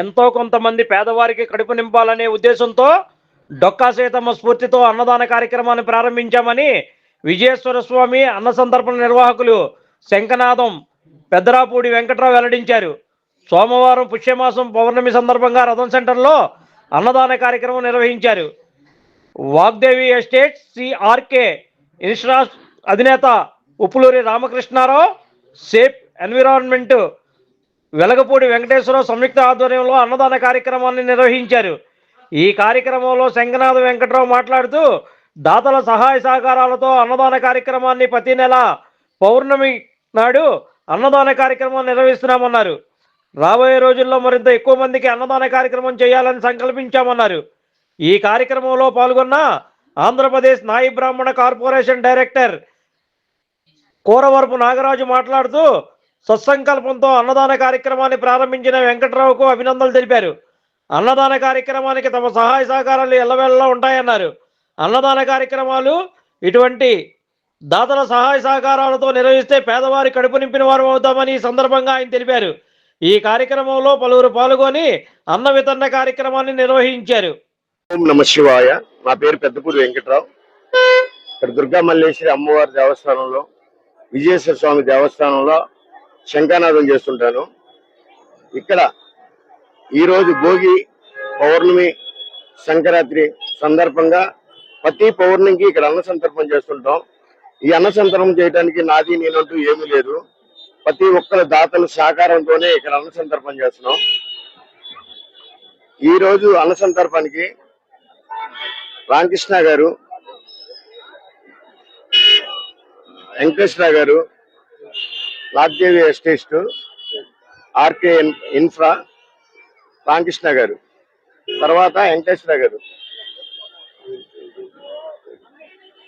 ఎంతో కొంతమంది పేదవారికి కడుపు నింపాలనే ఉద్దేశంతో డొక్కా సీతమ్మ స్ఫూర్తితో అన్నదాన కార్యక్రమాన్ని ప్రారంభించామని విజయేశ్వర స్వామి అన్న సందర్భణ నిర్వాహకులు శంఖనాథం పెద్దరాపూడి వెంకట్రావు వెల్లడించారు. సోమవారం పుష్యమాసం పౌర్ణమి సందర్భంగా రథం సెంటర్లో అన్నదాన కార్యక్రమం నిర్వహించారు. వాగ్దేవి ఎస్టేట్ సిఆర్కే ఇన్స్ట్రా అధినేత ఉప్పులూరి రామకృష్ణారావు సేఫ్ ఎన్విరాన్మెంట్ వెలగపూడి వెంకటేశ్వరరావు సంయుక్త ఆధ్వర్యంలో అన్నదాన కార్యక్రమాన్ని నిర్వహించారు. ఈ కార్యక్రమంలో శంకనాథ వెంకట్రావు మాట్లాడుతూ దాతల సహాయ సహకారాలతో అన్నదాన కార్యక్రమాన్ని ప్రతి నెల పౌర్ణమి నాడు అన్నదాన కార్యక్రమం నిర్వహిస్తున్నామన్నారు. రాబోయే రోజుల్లో మరింత ఎక్కువ మందికి అన్నదాన కార్యక్రమం చేయాలని సంకల్పించామన్నారు. ఈ కార్యక్రమంలో పాల్గొన్న ఆంధ్రప్రదేశ్ నాయి బ్రాహ్మణ కార్పొరేషన్ డైరెక్టర్ కూరవరపు నాగరాజు మాట్లాడుతూ సత్సంకల్పంతో అన్నదాన కార్యక్రమాన్ని ప్రారంభించిన వెంకట్రావుకు అభినందనలు తెలిపారు. అన్నదాన కార్యక్రమానికి తమ సహాయ సహకారాలు ఎల్లవేళలా ఉంటాయన్నారు. అన్నదాన కార్యక్రమాలు ఇటువంటి దాతల సహాయ సహకారాలతో నిర్వహిస్తే పేదవారి కడుపు నింపిన వారు అవుతామని ఈ సందర్భంగా ఆయన తెలిపారు. ఈ కార్యక్రమంలో పలువురు పాల్గొని అన్న వితరణ కార్యక్రమాన్ని నిర్వహించారు. ఓం నమ శివాయ. నా పేరు పెద్దపూడి వెంకట్రావు. ఇక్కడ దుర్గా మల్లేశ్వరి అమ్మవారి దేవస్థానంలో విజయేశ్వర స్వామి దేవస్థానంలో శంఖానాదం చేస్తుంటాను. ఇక్కడ ఈరోజు భోగి పౌర్ణమి సంక్రాంతి సందర్భంగా ప్రతి పౌర్ణమికి ఇక్కడ అన్న సంతర్పణ చేస్తుంటాం. ఈ అన్న సంతర్పణ చేయడానికి నాది నేనంటూ ఏమీ లేదు. ప్రతి ఒక్కరి దాతల సహకారంతోనే ఇక్కడ అన్న సంతర్పణ చేస్తున్నాం. ఈ రోజు అన్న సందర్భానికి రామకృష్ణ గారు వెంకటేశ్వర గారు లాక్దేవి ఎస్టేట్ ఆర్కే ఇన్ఫ్రా రామకృష్ణ గారు తర్వాత వెంకటేశ్వర గారు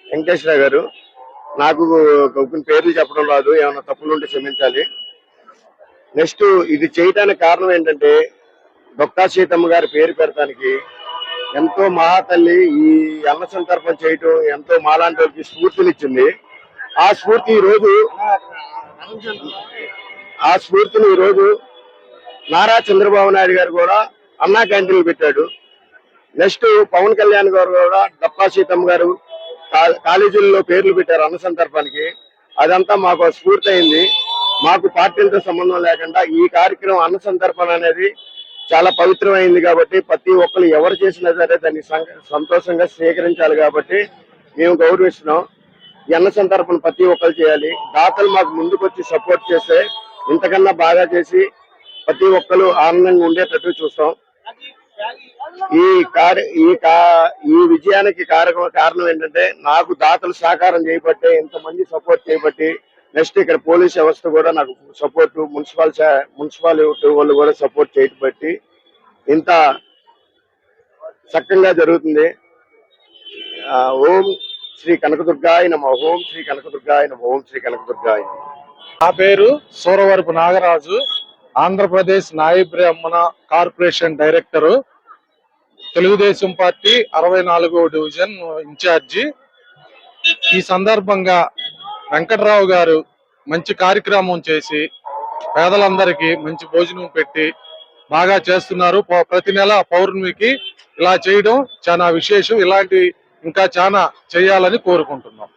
వెంకటేశ్వర గారు నాకు కొన్ని పేర్లు చెప్పడం రాదు ఏమైనా తప్పులు ఉంటే క్షమించాలి. నెక్స్ట్ ఇది చేయటానికి కారణం ఏంటంటే డొక్కా సీతమ్మ గారి పేరు పెడతానికి ఎంతో మహాతల్లి ఈ అన్న సందర్భం చేయటం ఎంతో మాలాంటి వాళ్ళకి స్ఫూర్తినిచ్చింది. ఆ స్ఫూర్తి రోజు ఆ స్ఫూర్తిని రోజు నారా చంద్రబాబు నాయుడు గారు కూడా అన్నా క్యాంటీన్లు పెట్టాడు. నెక్స్ట్ పవన్ కళ్యాణ్ గారు కూడా డప్పా సీతమ్మ గారు కాలేజీల్లో పేర్లు పెట్టారు అన్న సందర్భానికి. అదంతా మాకు స్ఫూర్తి అయింది. మాకు పార్టీలతో సంబంధం లేకుండా ఈ కార్యక్రమం అన్న సందర్భం అనేది చాలా పవిత్రమైంది కాబట్టి ప్రతి ఒక్కరు ఎవరు చేసినా సరే దాన్ని సం- సంతోషంగా స్వీకరించాలి కాబట్టి మేము గౌరవిస్తున్నాం. ఎన్ఎస్ఎన్ అన్న సందర్భం ప్రతి ఒక్కరు చేయాలి. దాతలు మాకు ముందుకొచ్చి సపోర్ట్ చేస్తే ఇంతకన్నా బాగా చేసి ప్రతి ఒక్కరు ఆనందంగా ఉండేటట్టు చూస్తాం. ఈ కార్య ఈ కా ఈ విజయానికి కారకం కారణం ఏంటంటే నాకు దాతలు సహకారం చేయబట్టే ఇంతమంది సపోర్ట్ చేయబట్టి నెక్స్ట్ ఇక్కడ పోలీస్ వ్యవస్థ కూడా నాకు సపోర్ట్ మున్సిపల్ మున్సిపాలిటీ వాళ్ళు కూడా సపోర్ట్ చేయబట్టి ఇంత చక్కగా జరుగుతుంది. ఓం శ్రీ కనకదుర్గాయ నమ. ఓం శ్రీ కనకదుర్గాయ నమ. ఓం శ్రీ కనకదుర్గాయ నా పేరు సూరవరపు నాగరాజు ఆంధ్రప్రదేశ్ నాయ బ్రాహ్మణ కార్పొరేషన్ డైరెక్టరు తెలుగుదేశం పార్టీ అరవై నాలుగో డివిజన్ ఇన్ఛార్జి. ఈ సందర్భంగా వెంకట్రావు గారు మంచి కార్యక్రమం చేసి పేదలందరికీ మంచి భోజనం పెట్టి బాగా చేస్తున్నారు. ప్రతి నెల పౌర్ణమికి ఇలా చేయడం చాలా విశేషం. ఇలాంటి ఇంకా చాలా చేయాలని కోరుకుంటున్నాం.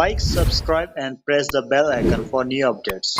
Like subscribe and press the bell icon for new updates